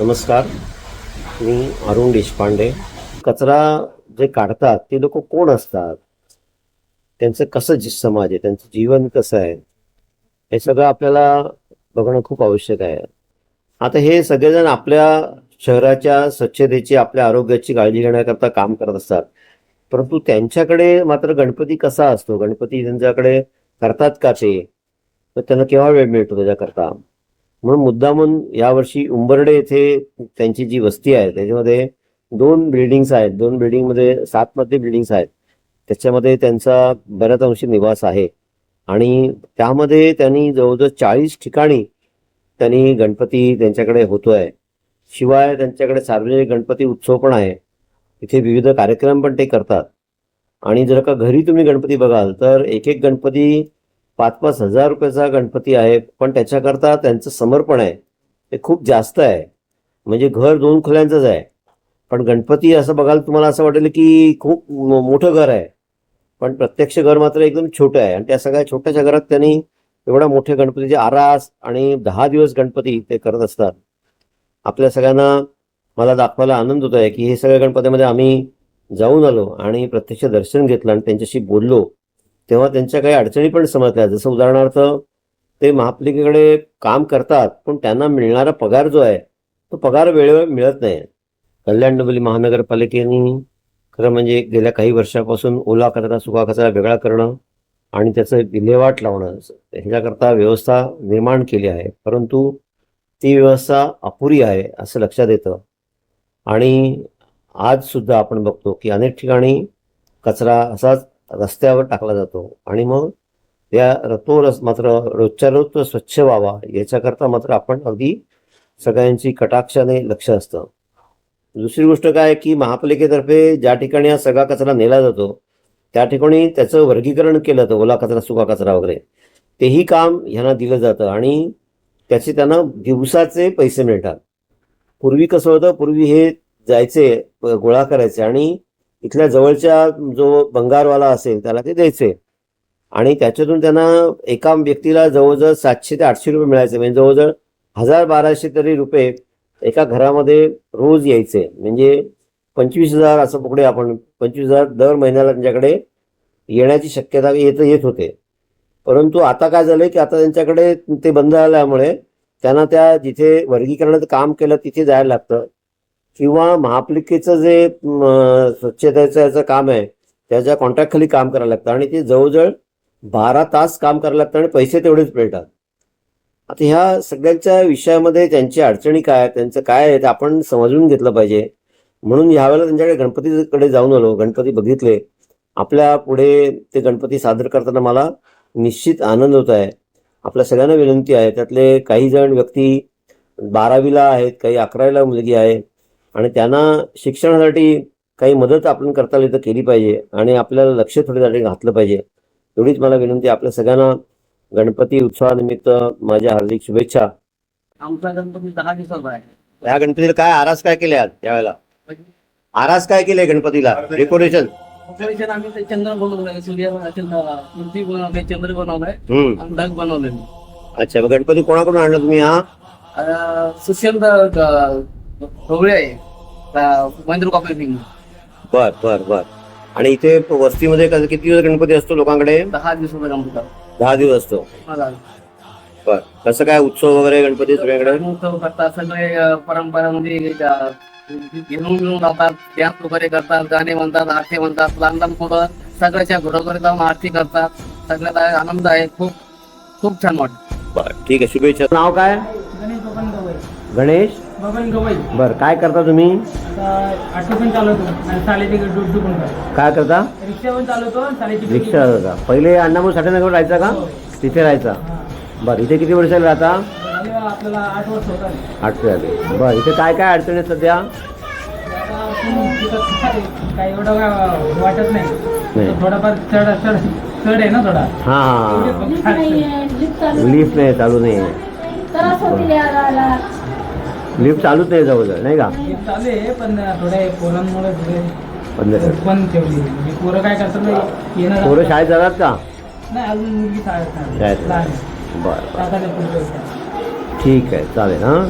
नमस्कार. मी अरुण देशपांडे. कचरा जे काढतात ते लोक कोण असतात? त्यांचं कसं जी समाज आहे त्यांचं जीवन कसं आहे? हे सगळं आपल्याला बघणं खूप आवश्यक आहे. आता हे सगळेजण आपल्या शहराच्या स्वच्छतेची आपल्या आरोग्याची काळजी घेण्याकरता काम करत असतात. परंतु त्यांच्याकडे मात्र गणपती कसा असतो? गणपती त्यांच्याकडे करतात का ते? त्यांना केव्हा वेळ मिळतो त्याच्याकरता? म्हणून मुद्दामून यावर्षी उंबर्डे येथे त्यांची जी वस्ती आहे त्याच्यामध्ये दोन बिल्डिंग्स आहेत. दोन बिल्डिंगमध्ये सात मधली बिल्डिंग्स आहेत. त्याच्यामध्ये त्यांचा बऱ्याच अंशी निवास आहे. आणि त्यामध्ये त्यांनी जवळजवळ चाळीस ठिकाणी त्यांनी गणपती त्यांच्याकडे होतो आहे शिवाय त्यांच्याकडे सार्वजनिक गणपती उत्सव पण आहे. इथे विविध कार्यक्रम पण ते करतात. आणि जर का घरी तुम्ही गणपती बघाल तर एक एक गणपती पाच पाच हजार रुपयाचा गणपती आहे पण त्याच्याकरता त्यांचं समर्पण आहे. ते खूप जास्त आहे. म्हणजे घर दोन खोल्यांचंच आहे. पण गणपती असं बघाल तुम्हाला असं वाटेल की खूप मोठं घर आहे. पण प्रत्यक्ष घर मात्र एकदम छोटं आहे. आणि त्या सगळ्या छोट्याशा घरात त्यांनी एवढ्या मोठ्या गणपतीचे आरास आणि दहा दिवस गणपती ते करत असतात. आपल्या सगळ्यांना मला दाखवायला आनंद होत आहे की हे सगळ्या गणपतीमध्ये आम्ही जाऊन आलो आणि प्रत्यक्ष दर्शन घेतलं आणि त्यांच्याशी बोललो. तेव्हा त्यांच्या काही अडचणी पण समजल्या. जसं उदाहरणार्थ ते महापालिकेकडे काम करतात पण त्यांना मिळणारा पगार जो आहे तो पगार वेळेवर मिळत नाही. कल्याण डोंबिवली महानगरपालिकेने खरं म्हणजे गेल्या काही वर्षापासून ओला कचरा सुका कचरा वेगळा करणं आणि त्याचं विल्हेवाट लावणं ह्याच्याकरता व्यवस्था निर्माण केली आहे. परंतु ती व्यवस्था अपुरी आहे असं लक्षात येतं. आणि आजसुद्धा आपण बघतो की अनेक ठिकाणी कचरा असाच रस्त्यावर टाकला जातो. आणि मग त्या तो रस मात्र रोजच्या रोज तो स्वच्छ व्हावा याच्याकरता मात्र आपण अगदी सगळ्यांची कटाक्षाने लक्ष असतं. दुसरी गोष्ट काय की महापालिकेतर्फे ज्या ठिकाणी हा सगळा कचरा नेला जातो त्या ठिकाणी त्याचं वर्गीकरण केलं जातं ओला कचरा सुका कचरा वगैरे. तेही काम ह्यांना दिलं जातं आणि त्याचे त्यांना दिवसाचे पैसे मिळतात. पूर्वी कसं होतं पूर्वी हे जायचे गोळा करायचे आणि इथल्या जवळच्या जो भंगारवाला असेल त्याला ते द्यायचे आणि त्याच्यातून त्यांना एका व्यक्तीला जवळजवळ सातशे ते आठशे रुपये मिळायचे. म्हणजे जवळजवळ हजार बाराशे तरी रुपये एका घरामध्ये रोज यायचे. म्हणजे पंचवीस हजार असं पकडे आपण पंचवीस हजार दर महिन्याला त्यांच्याकडे येण्याची शक्यता येत येत होते. परंतु आता काय झालं की आता त्यांच्याकडे ते बंद झाल्यामुळे त्यांना त्या जिथे वर्गीकरणाचं काम केलं तिथे जायला लागतं. किंवा महापालिकेचं जे स्वच्छतेचं याचं काम आहे त्याच्या कॉन्ट्रॅक्ट खाली काम करायला लागतं आणि ते जवळजवळ बारा तास काम करायला लागतं आणि पैसे तेवढेच मिळतात. आता ह्या सगळ्यांच्या विषयामध्ये त्यांची अडचणी काय त्यांचं काय आहे ते आपण समजून घेतलं पाहिजे. म्हणून ह्यावेळेला त्यांच्याकडे गणपतीकडे जाऊन आलो गणपती बघितले. आपल्या पुढे ते गणपती सादर करताना मला निश्चित आनंद होत आहे. आपल्या सगळ्यांना विनंती आहे त्यातले काही जण व्यक्ती बारावीला आहेत काही अकरावीला मुलगी आहे आणि त्यांना शिक्षणासाठी काही मदत आपण करता आली तर केली पाहिजे आणि आपल्याला लक्ष थोडे त्यासाठी घातलं पाहिजे. एवढीच मला विनंती. आपल्या सगळ्यांना गणपती उत्सवानिमित्त माझ्या हार्दिक शुभेच्छा. आमचा गणपती दहा दिवसाचा आहे. या गणपतीला काय आरास काय केले आज यावेळेला आरास काय केले गणपतीला? डेकोरेशन ऑपरेशन आम्ही चंद्र बनवलंय. सूर्य मूर्ती बनवलंय चंद्र बनवलंय. ढग बनवले अच्छा गणपती कोणाकडून आणला तुम्ही हा? सुशांत ढोबळे आहे. महेंद्र कॉपी बर बर बर. आणि इथे वस्तीमध्ये कसं- किती दिवस गणपती असतो लोकांकडे? दहा दिवसाचा गणपती दहा दिवस असतो. बर. कसं काय उत्सव वगैरे गणपती सगळ्याकडे? उत्सव करतात सगळे अं, परंपरा म्हणजे अं, घेऊन घेऊन जातात डॅन्स वगैरे करतात गाणे म्हणतात आरती म्हणतात लहान लहान मुलं सगळ्याच्या घरोघरी जाऊन आरती करतात सगळ्याला आनंद आहे खूप खूप छान वाटतं. बर ठीक आहे शुभेच्छा. नाव काय? गणेश? बबन गवई. बर काय करता तुम्ही? ऑटो पण चालवतो. आणि शाळेची ड्युटी पण करतो. काय करता? रिक्षा पण चालवतो आणि duty रिक्षा जाता पहिले अण्णामूळ साठेनगर राहायचा का? तिथे राहायचा. बर इथे किती वर्षाला राहता? पण झाली आपल्याला आठ वर्ष होत आठशे आले बर इथे काय काय अडचणी आहेत सध्या? आता आपण तिथं काय काय एवढं काय वाटत नाही. नाही. थोडाफार चढ चढ चढ आहे ना थोडा. हा हा. लिफ्ट नाही चालू नाही त्रास लिफ्ट चालूच नाही जवळजवळ नाही का? हे चालू आहे पण थोड्या पोरांमुळे थोडे बंद कर. पण ठेवली. म्हणजे पोरं काय करतात ना येणं पोरं शाळेत जातात का? नाही अजून मुलगी शाळेत शाळेत नाही. लहान आहे. बरं बरं. सात आठ. ठीक आहे चालेल हां?